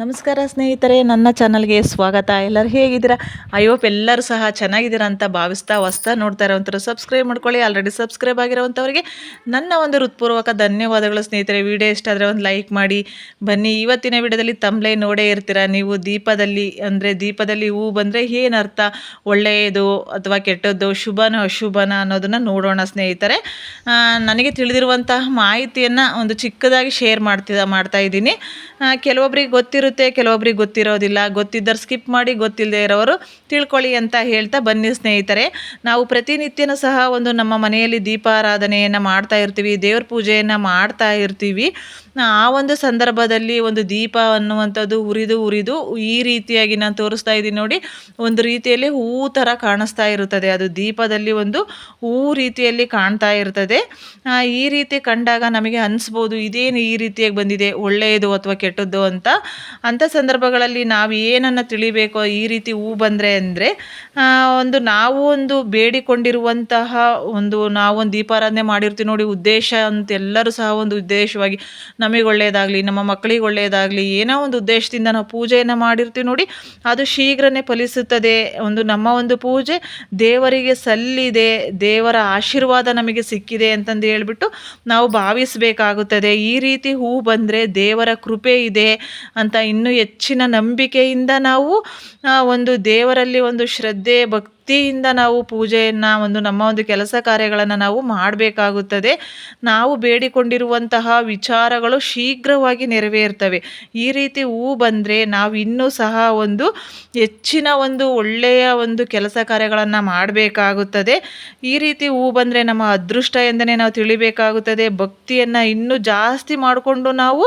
ನಮಸ್ಕಾರ ಸ್ನೇಹಿತರೆ, ನನ್ನ ಚಾನಲ್ಗೆ ಸ್ವಾಗತ. ಎಲ್ಲರೂ ಹೇಗಿದ್ದೀರಾ? ಐ ಹೋಪ್ ಎಲ್ಲರೂ ಸಹ ಚೆನ್ನಾಗಿದ್ದೀರಾ ಅಂತ ಭಾವಿಸ್ತಾ ಹೊಸ್ತಾ ನೋಡ್ತಾ ಇರೋವಂಥವ್ರು ಸಬ್ಸ್ಕ್ರೈಬ್ ಮಾಡ್ಕೊಳ್ಳಿ. ಆಲ್ರೆಡಿ ಸಬ್ಸ್ಕ್ರೈಬ್ ಆಗಿರೋವಂಥವ್ರಿಗೆ ನನ್ನ ಒಂದು ಹೃತ್ಪೂರ್ವಕ ಧನ್ಯವಾದಗಳು ಸ್ನೇಹಿತರೆ. ವಿಡಿಯೋ ಇಷ್ಟ ಆದರೆ ಒಂದು ಲೈಕ್ ಮಾಡಿ. ಬನ್ನಿ, ಇವತ್ತಿನ ವಿಡಿಯೋದಲ್ಲಿ ತಮ್ಲೈ ನೋಡೇ ಇರ್ತೀರಾ? ನೀವು ದೀಪದಲ್ಲಿ, ಅಂದರೆ ದೀಪದಲ್ಲಿ ಹೂ ಬಂದರೆ ಏನು ಅರ್ಥ ಒಳ್ಳೆಯದು ಅಥವಾ ಕೆಟ್ಟದ್ದು? ಶುಭನ ಅಶುಭನ ಅನ್ನೋದನ್ನು ನೋಡೋಣ ಸ್ನೇಹಿತರೆ. ನನಗೆ ತಿಳಿದಿರುವಂತಹ ಮಾಹಿತಿಯನ್ನು ಒಂದು ಚಿಕ್ಕದಾಗಿ ಶೇರ್ ಮಾಡ್ತಿದ್ದ ಮಾಡ್ತಾ ಇದ್ದೀನಿ. ಕೆಲವೊಬ್ಬರಿಗೆ ಕೆಲವೊಬ್ರಿಗೆ ಗೊತ್ತಿರುತ್ತೆ, ಕೆಲವೊಬ್ರಿಗೆ ಗೊತ್ತಿರೋದಿಲ್ಲ. ಗೊತ್ತಿದ್ದರೆ ಸ್ಕಿಪ್ ಮಾಡಿ ಗೊತ್ತಿಲ್ಲದೆ ಇರೋರು ತಿಳ್ಕೊಳ್ಳಿ ಅಂತ ಹೇಳ್ತಾ ಬನ್ನಿ ಸ್ನೇಹಿತರೆ. ನಾವು ಪ್ರತಿನಿತ್ಯನೂ ಸಹ ಒಂದು ನಮ್ಮ ಮನೆಯಲ್ಲಿ ದೀಪಾರಾಧನೆಯನ್ನು ಮಾಡ್ತಾ ಇರ್ತೀವಿ, ದೇವ್ರ ಪೂಜೆಯನ್ನು ಮಾಡ್ತಾ ಇರ್ತೀವಿ. ಆ ಒಂದು ಸಂದರ್ಭದಲ್ಲಿ ಒಂದು ದೀಪ ಅನ್ನುವಂಥದ್ದು ಉರಿದು ಉರಿದು ಈ ರೀತಿಯಾಗಿ ನಾನು ತೋರಿಸ್ತಾ ಇದ್ದೀನಿ ನೋಡಿ, ಒಂದು ರೀತಿಯಲ್ಲಿ ಹೂ ಥರ ಕಾಣಿಸ್ತಾ ಇರುತ್ತದೆ. ಅದು ದೀಪದಲ್ಲಿ ಒಂದು ಹೂ ರೀತಿಯಲ್ಲಿ ಕಾಣ್ತಾ ಇರ್ತದೆ. ಈ ರೀತಿ ಕಂಡಾಗ ನಮಗೆ ಅನಿಸ್ಬೋದು, ಇದೇನು ಈ ರೀತಿಯಾಗಿ ಬಂದಿದೆ, ಒಳ್ಳೆಯದು ಅಥವಾ ಕೆಟ್ಟದ್ದು ಅಂತ. ಅಂಥ ಸಂದರ್ಭಗಳಲ್ಲಿ ನಾವು ಏನನ್ನು ತಿಳಿಬೇಕು, ಈ ರೀತಿ ಹೂ ಬಂದರೆ ಅಂದರೆ ಒಂದು ನಾವು ಒಂದು ಬೇಡಿಕೊಂಡಿರುವಂತಹ ಒಂದು, ನಾವೊಂದು ದೀಪಾರಾಧನೆ ಮಾಡಿರ್ತೀವಿ ನೋಡಿ, ಉದ್ದೇಶ ಅಂತ ಎಲ್ಲರೂ ಸಹ ಒಂದು ಉದ್ದೇಶವಾಗಿ ನಮಗೆ ಒಳ್ಳೆಯದಾಗಲಿ ನಮ್ಮ ಮಕ್ಕಳಿಗೆ ಒಳ್ಳೆಯದಾಗಲಿ ಏನೋ ಒಂದು ಉದ್ದೇಶದಿಂದ ನಾವು ಪೂಜೆಯನ್ನು ಮಾಡಿರ್ತೀವಿ ನೋಡಿ, ಅದು ಶೀಘ್ರನೇ ಫಲಿಸುತ್ತದೆ. ಒಂದು ನಮ್ಮ ಒಂದು ಪೂಜೆ ದೇವರಿಗೆ ಸಲ್ಲಿದೆ, ದೇವರ ಆಶೀರ್ವಾದ ನಮಗೆ ಸಿಕ್ಕಿದೆ ಅಂತಂದು ಹೇಳ್ಬಿಟ್ಟು ನಾವು ಭಾವಿಸಬೇಕಾಗುತ್ತದೆ. ಈ ರೀತಿ ಹೂ ಬಂದರೆ ದೇವರ ಕೃಪೆ ಇದೆ ಅಂತ ಇನ್ನೂ ಹೆಚ್ಚಿನ ನಂಬಿಕೆಯಿಂದ ನಾವು ಒಂದು ದೇವರಲ್ಲಿ ಒಂದು ಶ್ರದ್ಧೆ ಭಕ್ತಿಯಿಂದ ನಾವು ಪೂಜೆಯನ್ನು, ಒಂದು ನಮ್ಮ ಒಂದು ಕೆಲಸ ಕಾರ್ಯಗಳನ್ನು ನಾವು ಮಾಡಬೇಕಾಗುತ್ತದೆ. ನಾವು ಬೇಡಿಕೊಂಡಿರುವಂತಹ ವಿಚಾರಗಳು ಶೀಘ್ರವಾಗಿ ನೆರವೇರ್ತವೆ. ಈ ರೀತಿ ಹೂ ಬಂದರೆ ನಾವು ಇನ್ನೂ ಸಹ ಒಂದು ಹೆಚ್ಚಿನ ಒಂದು ಒಳ್ಳೆಯ ಒಂದು ಕೆಲಸ ಕಾರ್ಯಗಳನ್ನು ಮಾಡಬೇಕಾಗುತ್ತದೆ. ಈ ರೀತಿ ಹೂ ಬಂದರೆ ನಮ್ಮ ಅದೃಷ್ಟ ಎಂದನೇ ನಾವು ತಿಳಿಬೇಕಾಗುತ್ತದೆ. ಭಕ್ತಿಯನ್ನು ಇನ್ನೂ ಜಾಸ್ತಿ ಮಾಡಿಕೊಂಡು ನಾವು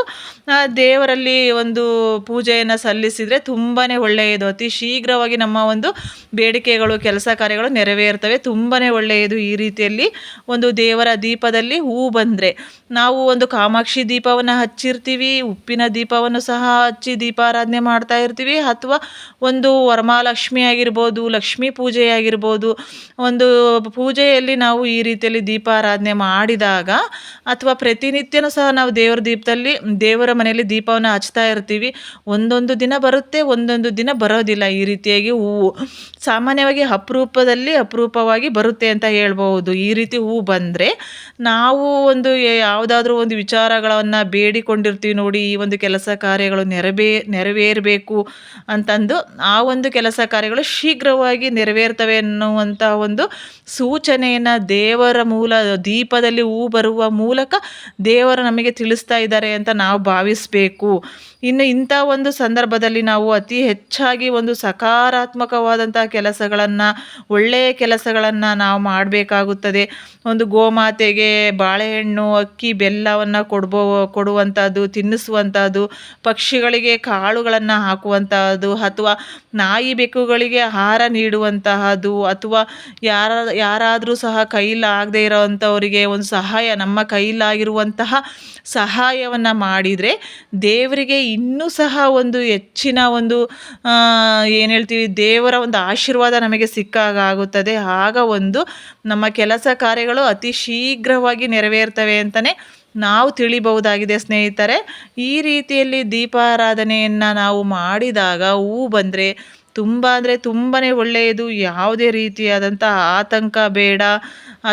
ದೇವರಲ್ಲಿ ಒಂದು ಪೂಜೆಯನ್ನು ಸಲ್ಲಿಸಿದರೆ ತುಂಬಾ ಒಳ್ಳೆಯದು. ಅತಿ ಶೀಘ್ರವಾಗಿ ನಮ್ಮ ಒಂದು ಬೇಡಿಕೆಗಳು ಕೆಲಸ ಕಾರ್ಯಗಳು ನೆರವೇರ್ತವೆ. ತುಂಬಾ ಒಳ್ಳೆಯದು ಈ ರೀತಿಯಲ್ಲಿ ಒಂದು ದೇವರ ದೀಪದಲ್ಲಿ ಹೂ ಬಂದರೆ. ನಾವು ಒಂದು ಕಾಮಾಕ್ಷಿ ದೀಪವನ್ನು ಹಚ್ಚಿರ್ತೀವಿ, ಉಪ್ಪಿನ ದೀಪವನ್ನು ಸಹ ಹಚ್ಚಿ ದೀಪಾರಾಧನೆ ಮಾಡ್ತಾ ಇರ್ತೀವಿ. ಅಥವಾ ಒಂದು ವರಮಾಲಕ್ಷ್ಮಿ ಆಗಿರ್ಬೋದು, ಲಕ್ಷ್ಮೀ ಪೂಜೆ ಆಗಿರ್ಬೋದು, ಒಂದು ಪೂಜೆಯಲ್ಲಿ ನಾವು ಈ ರೀತಿಯಲ್ಲಿ ದೀಪಾರಾಧನೆ ಮಾಡಿದಾಗ ಅಥವಾ ಪ್ರತಿನಿತ್ಯನೂ ಸಹ ನಾವು ದೇವರ ದೀಪದಲ್ಲಿ, ದೇವರ ಮನೆಯಲ್ಲಿ ದೀಪವನ್ನು ಹಚ್ತಾ ಇರ್ತೀವಿ. ಒಂದೊಂದು ದಿನ ಬರುತ್ತೆ, ಒಂದೊಂದು ದಿನ ಬರೋದಿಲ್ಲ. ಈ ರೀತಿಯಾಗಿ ಹೂವು ಸಾಮಾನ್ಯವಾಗಿ ಅಪರೂಪದಲ್ಲಿ ಅಪರೂಪವಾಗಿ ಬರುತ್ತೆ ಅಂತ ಹೇಳ್ಬೋದು ಈ ರೀತಿ ಹೂವು ಬಂದರೆ ನಾವು ಒಂದು ಯಾವುದಾದ್ರೂ ಒಂದು ವಿಚಾರಗಳನ್ನು ಬೇಡಿಕೊಂಡಿರ್ತೀವಿ ನೋಡಿ, ಈ ಒಂದು ಕೆಲಸ ಕಾರ್ಯಗಳು ನೆರವೇ, ನೆರವೇರಬೇಕು ಅಂತಂದು ಆ ಒಂದು ಕೆಲಸ ಕಾರ್ಯಗಳು ಶೀಘ್ರವಾಗಿ ನೆರವೇರ್ತವೆ ಅನ್ನುವಂಥ ಒಂದು ಸೂಚನೆಯನ್ನು ದೇವರ ಮೂಲ ದೀಪದಲ್ಲಿ ಹೂ ಬರುವ ಮೂಲಕ ದೇವರು ನಮಗೆ ತಿಳಿಸ್ತಾ ಇದ್ದಾರೆ ಅಂತ ನಾವು ಭಾವಿಸಬೇಕು. ಇನ್ನು ಇಂಥ ಒಂದು ಸಂದರ್ಭದಲ್ಲಿ ನಾವು ಅತಿ ಹೆಚ್ಚಾಗಿ ಒಂದು ಸಕಾರಾತ್ಮಕವಾದಂಥ ಕೆಲಸಗಳನ್ನು, ಒಳ್ಳೆಯ ಕೆಲಸಗಳನ್ನು ನಾವು ಮಾಡಬೇಕಾಗುತ್ತದೆ. ಒಂದು ಗೋಮಾತೆಗೆ ಬಾಳೆಹಣ್ಣು, ಅಕ್ಕಿ, ಬೆಲ್ಲವನ್ನು ಕೊಡ್ಬೋ, ಕೊಡುವಂಥದ್ದು, ತಿನ್ನಿಸುವಂಥದ್ದು, ಪಕ್ಷಿಗಳಿಗೆ ಕಾಳುಗಳನ್ನು ಹಾಕುವಂತಹದ್ದು ಅಥವಾ ನಾಯಿ ಬೆಕ್ಕುಗಳಿಗೆ ಆಹಾರ ನೀಡುವಂತಹದ್ದು, ಅಥವಾ ಯಾರ, ಯಾರಾದರೂ ಸಹ ಕೈಲಾಗದೇ ಇರೋವಂಥವರಿಗೆ ಒಂದು ಸಹಾಯ, ನಮ್ಮ ಕೈಲಾಗಿರುವಂತಹ ಸಹಾಯವನ್ನು ಮಾಡಿದರೆ ದೇವರಿಗೆ ಇನ್ನೂ ಸಹ ಒಂದು ಹೆಚ್ಚಿನ ಒಂದು ಏನು ಹೇಳ್ತೀವಿ, ದೇವರ ಒಂದು ಆಶೀರ್ವಾದ ನಮಗೆ ಸಿಕ್ಕಾಗ ಆಗುತ್ತದೆ. ಆಗ ಒಂದು ನಮ್ಮ ಕೆಲಸ ಕಾರ್ಯಗಳು ಅತಿ ಶೀಘ್ರವಾಗಿ ನೆರವೇರ್ತವೆ ಅಂತಲೇ ನಾವು ತಿಳಿಬಹುದಾಗಿದೆ ಸ್ನೇಹಿತರೆ. ಈ ರೀತಿಯಲ್ಲಿ ದೀಪಾರಾಧನೆಯನ್ನು ನಾವು ಮಾಡಿದಾಗ ಹೂ ಬಂದರೆ ತುಂಬ ಅಂದರೆ ತುಂಬಾ ಒಳ್ಳೆಯದು. ಯಾವುದೇ ರೀತಿಯಾದಂಥ ಆತಂಕ ಬೇಡ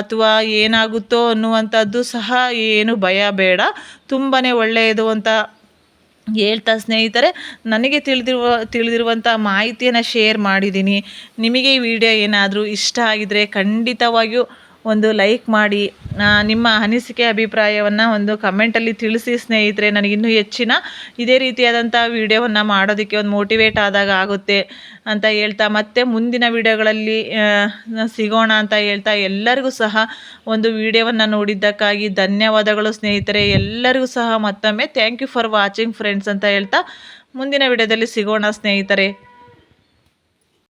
ಅಥವಾ ಏನಾಗುತ್ತೋ ಅನ್ನುವಂಥದ್ದು ಸಹ ಏನು ಭಯ ಬೇಡ. ತುಂಬಾ ಒಳ್ಳೆಯದು ಅಂತ ಹೇಳ್ತಾ ಸ್ನೇಹಿತರೆ, ನನಗೆ ತಿಳಿದಿರುವ ತಿಳಿದಿರುವಂಥ ಮಾಹಿತಿಯನ್ನು ಶೇರ್ ಮಾಡಿದ್ದೀನಿ. ನಿಮಗೆ ಈ ವಿಡಿಯೋ ಏನಾದರೂ ಇಷ್ಟ ಆಗಿದ್ದರೆ ಖಂಡಿತವಾಗಿಯೂ ಒಂದು ಲೈಕ್ ಮಾಡಿ ನಿಮ್ಮ ಅನಿಸಿಕೆ ಅಭಿಪ್ರಾಯವನ್ನು ಒಂದು ಕಮೆಂಟಲ್ಲಿ ತಿಳಿಸಿ ಸ್ನೇಹಿತರೆ ನನಗಿನ್ನೂ ಹೆಚ್ಚಿನ ಇದೇ ರೀತಿಯಾದಂಥ ವೀಡಿಯೋವನ್ನು ಮಾಡೋದಕ್ಕೆ ಒಂದು ಮೋಟಿವೇಟ್ ಆದಾಗ ಆಗುತ್ತೆ ಅಂತ ಹೇಳ್ತಾ, ಮತ್ತೆ ಮುಂದಿನ ವೀಡಿಯೋಗಳಲ್ಲಿ ಸಿಗೋಣ ಅಂತ ಹೇಳ್ತಾ ಎಲ್ಲರಿಗೂ ಸಹ ಒಂದು ವೀಡಿಯೋವನ್ನು ನೋಡಿದ್ದಕ್ಕಾಗಿ ಧನ್ಯವಾದಗಳು ಸ್ನೇಹಿತರೆ. ಎಲ್ಲರಿಗೂ ಸಹ ಮತ್ತೊಮ್ಮೆ thank you for watching friends ಅಂತ ಹೇಳ್ತಾ ಮುಂದಿನ ವಿಡಿಯೋದಲ್ಲಿ ಸಿಗೋಣ ಸ್ನೇಹಿತರೆ.